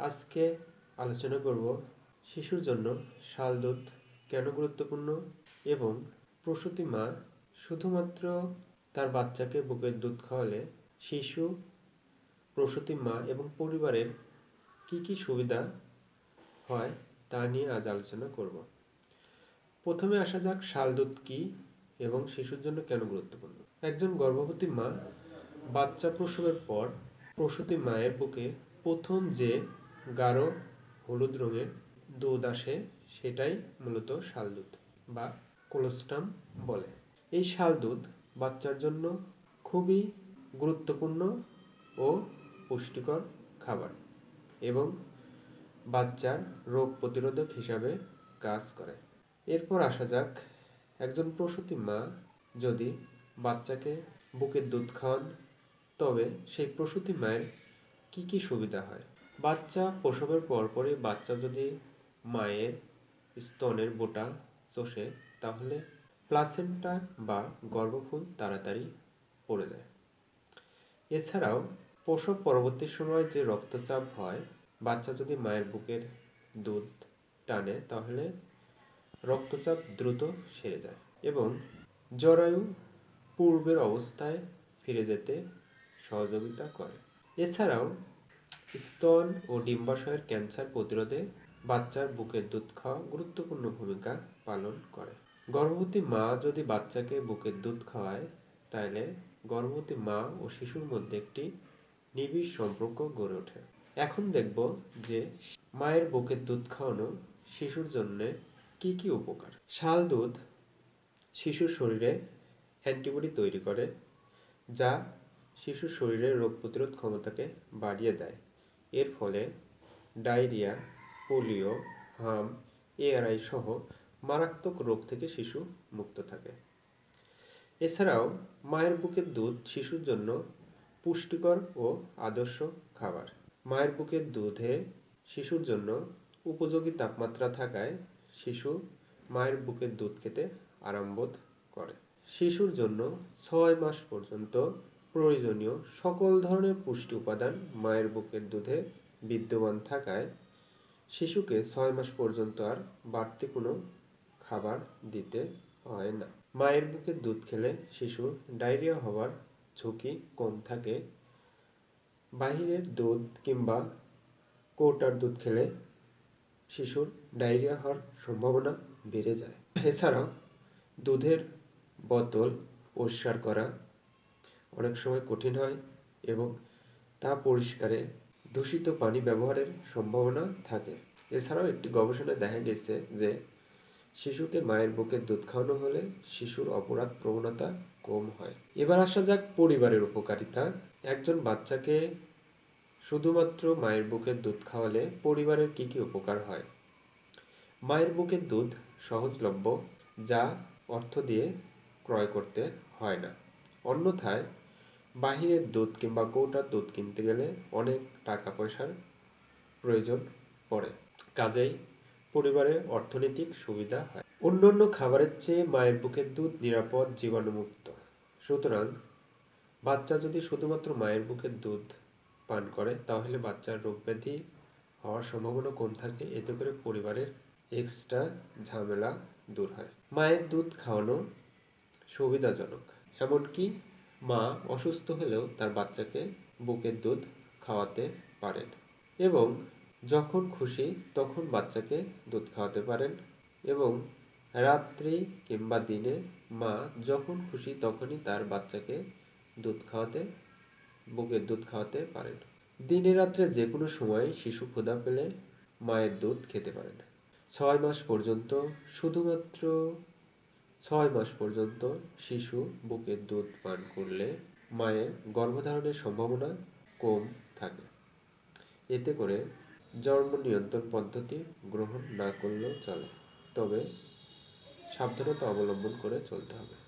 আজকে আলোচনা করব শিশুর জন্য শাল দুধ কেন গুরুত্বপূর্ণ এবং প্রসূতি মা শুধুমাত্র তার বাচ্চাকে বুকের দুধ খাওয়ালে শিশু, প্রসূতি মা এবং পরিবারের কি কি সুবিধা হয় তা নিয়ে আজ আলোচনা করব। প্রথমে আসা যাক শাল দুধ কি এবং শিশুর জন্য কেন গুরুত্বপূর্ণ। একজন গর্ভবতী মা বাচ্চা প্রসবের পর প্রসূতি মায়ের বুকে প্রথম যে গাঢ় হলুদ রঙের দুধ আসে, সেটাই মূলত শাল দুধ বা কোলোস্টাম বলে। এই শাল দুধ বাচ্চার জন্য খুবই গুরুত্বপূর্ণ ও পুষ্টিকর খাবার এবং বাচ্চার রোগ প্রতিরোধক হিসাবে কাজ করে। এরপর আসা যাক একজন প্রসূতি মা যদি বাচ্চাকে বুকের দুধ খাওয়ান, তবে সেই প্রসূতি মায়ের কি কি সুবিধা হয়? বাচ্চা প্রসবের পরপরই বাচ্চা যদি মায়ের স্তনের বোটা চষে, তাহলে প্লাসেন্টা বা গর্ভফুল তাড়াতাড়ি পড়ে যায়। এছাড়াও প্রসব পরবর্তী সময় যে রক্তচাপ হয়, বাচ্চা যদি মায়ের বুকের দুধ টানে, তাহলে রক্তচাপ দ্রুত সেরে যায় এবং জরায়ু পূর্বের অবস্থায় ফিরে যেতে সহযোগিতা করে। এছাড়াও স্তন ও ডিম্বাশয়ের ক্যান্সার প্রতিরোধে বাচ্চার বুকের দুধ খাওয়া গুরুত্বপূর্ণ ভূমিকা পালন করে। গর্ভবতী মা যদি বাচ্চাকে বুকের দুধ খাওয়ায় তাহলে গর্ভবতী মা ও শিশুর মধ্যে একটি নিবিড় সম্পর্ক গড়ে ওঠে। এখন দেখব যে মায়ের বুকের দুধ খাওয়ানো শিশুর জন্য কি কি উপকার। শাল দুধ শিশুর শরীরে অ্যান্টিবডি তৈরি করে, যা শিশুর শরীরের রোগ প্রতিরোধ ক্ষমতাকে বাড়িয়ে দেয়। এর ফলে ডায়রিয়া, পোলিও, হাম, এআরআই সহ মারাত্মক রোগ থেকে শিশু মুক্ত থাকে। এছাড়াও মায়ের বুকের দুধ শিশুর জন্য পুষ্টিকর ও আদর্শ খাবার। মায়ের বুকের দুধে শিশুর জন্য উপযোগী তাপমাত্রা থাকায় শিশু মায়ের বুকের দুধ খেতে আরামবোধ করে। শিশুর জন্য ছয় মাস পর্যন্ত প্রয়োজনীয় সকল ধরনের পুষ্টি উপাদান মায়ের বুকের দুধে বিদ্যমান থাকায় শিশুকে ছয় মাস পর্যন্ত আর বাড়তি কোনো খাবার দিতে হয় না। মায়ের বুকের দুধ খেলে শিশুর ডায়রিয়া হওয়ার ঝুঁকি কম থাকে। বাহিরের দুধ কিংবা কৌটার দুধ খেলে শিশুর ডায়রিয়া হওয়ার সম্ভাবনা বেড়ে যায়। এছাড়াও দুধের বোতল পরিষ্কার করা অনেক সময় কঠিন হয় এবং তা পরিষ্কারে দূষিত পানি ব্যবহারের সম্ভাবনা থাকে। এছাড়াও একটি গবেষণায় দেখা গেছে যে, শিশুকে মায়ের বুকে দুধ খাওয়ানো হলে শিশুর অপরাধ প্রবণতা কম হয়। এবার আসা যাক পরিবারের উপকারিতা। একজন বাচ্চাকে শুধুমাত্র মায়ের বুকের দুধ খাওয়ালে পরিবারের কি কি উপকার হয়? মায়ের বুকের দুধ সহজলভ্য, যা অর্থ দিয়ে ক্রয় করতে হয় না। অন্যথায় বাহিরের দুধ কিংবা কৌটার দুধ কিনতে গেলে অনেক টাকা পয়সার প্রয়োজন পড়ে। কাজেই পরিবারের অর্থনৈতিক সুবিধা হয়। অন্যান্য খাবারের চেয়ে মায়ের বুকের দুধ নিরাপদ, জীবাণুমুক্ত। সুতরাং বাচ্চা যদি শুধুমাত্র মায়ের বুকের দুধ পান করে, তাহলে বাচ্চার রোগ ব্যাধি হওয়ার সম্ভাবনা কম থাকে। এতে করে পরিবারের এক্সট্রা ঝামেলা দূর হয়। মায়ের দুধ খাওয়ানো সুবিধাজনক। এমনকি মা অসুস্থ হলেও তার বাচ্চাকে বুকের দুধ খাওয়াতে পারেন এবং যখন খুশি তখন বাচ্চাকে দুধ খাওয়াতে পারেন এবং রাত্রি কিংবা দিনে মা যখন খুশি তখনই তার বাচ্চাকে দুধ খাওয়াতে, বুকের দুধ খাওয়াতে পারেন। দিনে রাত্রে যে কোনো সময় শিশু ক্ষুধা পেলে মায়ের দুধ খেতে পারেন। ছয় মাস পর্যন্ত শুধুমাত্র ছয় মাস পর্যন্ত শিশু বুকের দুধ পান করলে মায়ের গর্ভধারণের সম্ভাবনা কম থাকে। এতে করে জন্ম নিয়ন্ত্রণ পদ্ধতি গ্রহণ না করলেও চলে। তবে সাবধানতা অবলম্বন করে চলতে হবে।